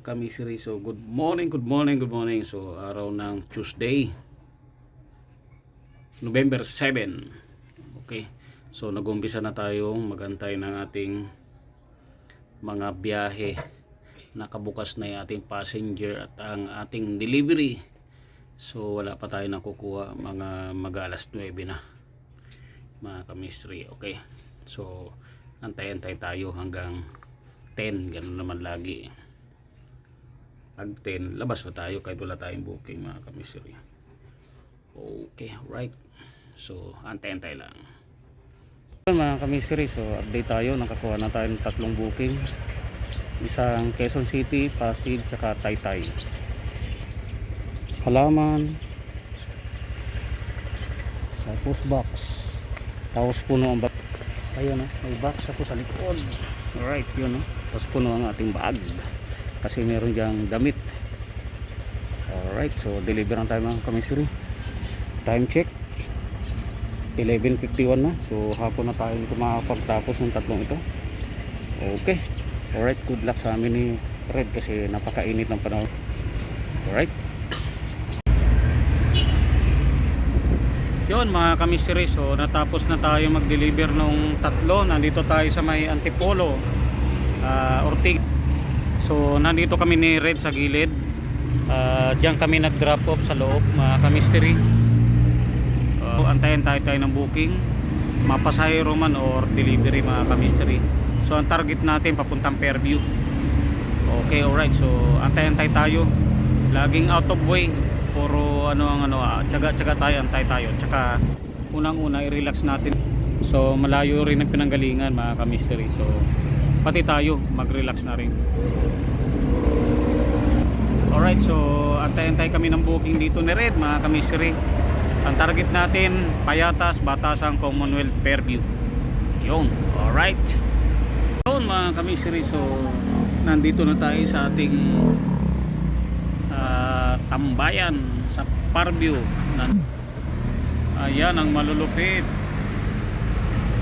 kamisiri. So good morning, good morning, good morning. So araw ng Tuesday. November 7. Okay. So nagumpisa na tayong magantay ng ating mga biyahe. Nakabukas na yung ating passenger at ang ating delivery. So wala pa tayo nakukuha mga mag alas 9 na. Mga kamistri. Okay. So antay-antay tayo hanggang 10. Ganun naman lagi. Pag 10, labas na tayo kahit wala tayong booking mga kamisiri. Okay, right. So, antay-antay lang. Mga kamisiri, so update tayo. Nakakuha na tayo ng tatlong booking. Isang Quezon City, Pasig, tsaka Taytay. Halaman. Tapos box. Tapos puno ang box. Ayun, oh, may box ako sa likod. Alright, yun. Oh. Tapos puno ang ating bag. Kasi meron diyang damit. Alright, so deliver na tayo mga kamisiri. Time check. 11.51 na. So hapon na tayo kumapagtapos ng tatlong ito. Okay. Alright, good luck sa amin ni Red kasi napakainit ng panahon. Alright. Yun mga kamisiri, so natapos na tayo mag-deliver nung tatlo. Nandito tayo sa may Antipolo, uh, Ortig. So nandito kami ni Red sa gilid. Uh, diyan kami nag-drop off sa loob mga kamisiri. Uh, antayin tayo tayo ng booking. Mapasahero man or delivery mga kamisiri. So ang target natin papuntang Fairview. Okay, alright. So antayin tayo tayo. Laging out of way puro ano ang ano ah, tsaga-tsaga tayo antay tayo tsaka unang-una i-relax natin so malayo rin ang pinanggalingan mga ka-mystery so pati tayo mag-relax na rin alright so antay-antay kami ng booking dito ni Red mga ka-mystery ang target natin Payatas, Batasang, Commonwealth, Fairview. Yun alright. Yun mga ka-mystery so nandito na tayo sa ating ah, tambayan sa Parview Nan- ayan ang malulupit.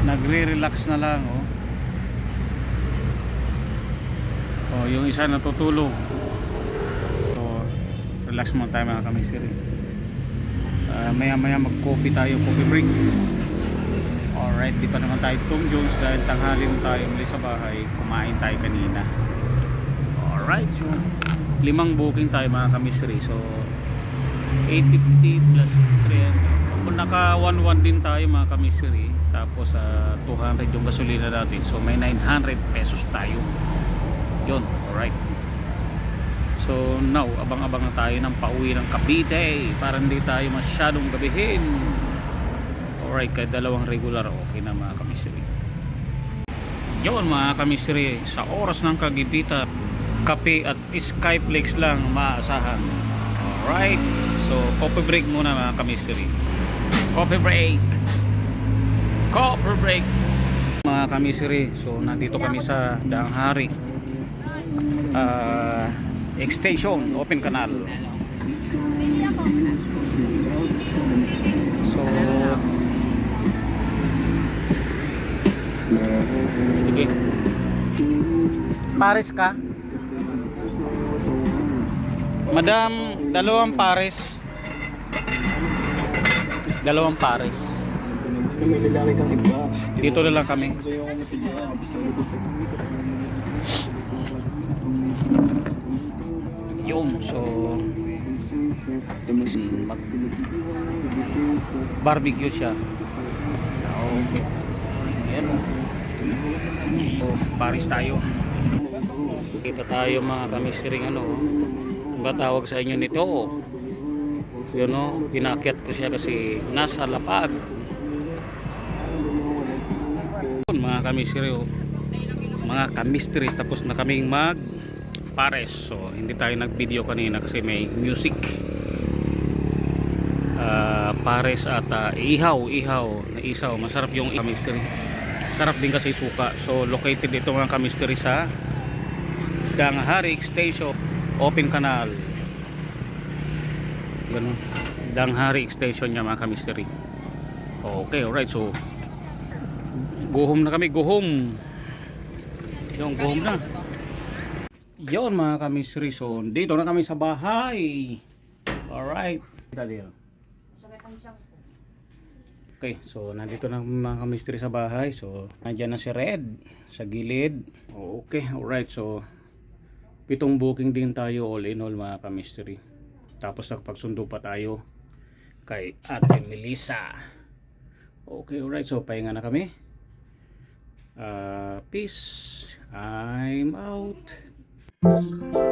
Nagre-relax na lang oh. oh yung isa natutulog relax muna tayo mga kamisiri uh, maya maya mag coffee tayo coffee break. Alright di pa naman tayo Tom Jones dahil tanghali tayo muli sa bahay. Kumain tayo kanina. Alright so limang booking tayo mga kamisri so 850 plus 300 kung naka 11 din tayo mga kamisri tapos sa 200 yung gasolina natin. So may 900 pesos tayo. Yun alright so now abang-abang na tayo ng pauwi ng Cavite. Para hindi tayo masyadong gabihin. Alright kahit dalawang regular okay na mga kamisri yun mga kamisri sa oras ng kagibita kape at skyflakes lang maasahan. Alright so coffee break muna mga kamisri coffee break! Coffee break! Mga kamisri so nandito kami sa Danghari uh, extension open canal so sige Paris ka? Madam, dalawang pares. Dalawang pares. May lalaki kang iba. Dito na lang kami. Yung, so mag barbecue siya. Okay. Yan. So, Paris tayo. Kita tayo mga kamisiring ano. Ano ba tawag sa inyo nito? Yun o, pinakyat ko siya kasi nasa lapag. Mga kamisiri o. Mga kamistri tapos na kaming mag pares. So, hindi tayo nag-video kanina kasi may music. Ah, pares at ah, ihaw, ihaw, na isaw. Masarap yung kamistri. Sarap din kasi suka. So, located ito mga kamistri sa Danghari Station, Open Canal. Ganun. Danghari Extension niya mga kamisteri. Okay, alright. So, guhom na kami, guhom. Yung guhom na. Yon mga kamisri. So, dito na kami sa bahay. Alright. Dito. Tiyan ko. Okay, so nandito na mga kamistri sa bahay. So, nandyan na si Red sa gilid. Okay, alright. So, pitong booking din tayo all in all mga kamistri. Tapos nakapagsundo pa tayo kay Ate Melissa. Okay, alright. So, pahinga na kami. Uh, peace. I'm out. Thank you.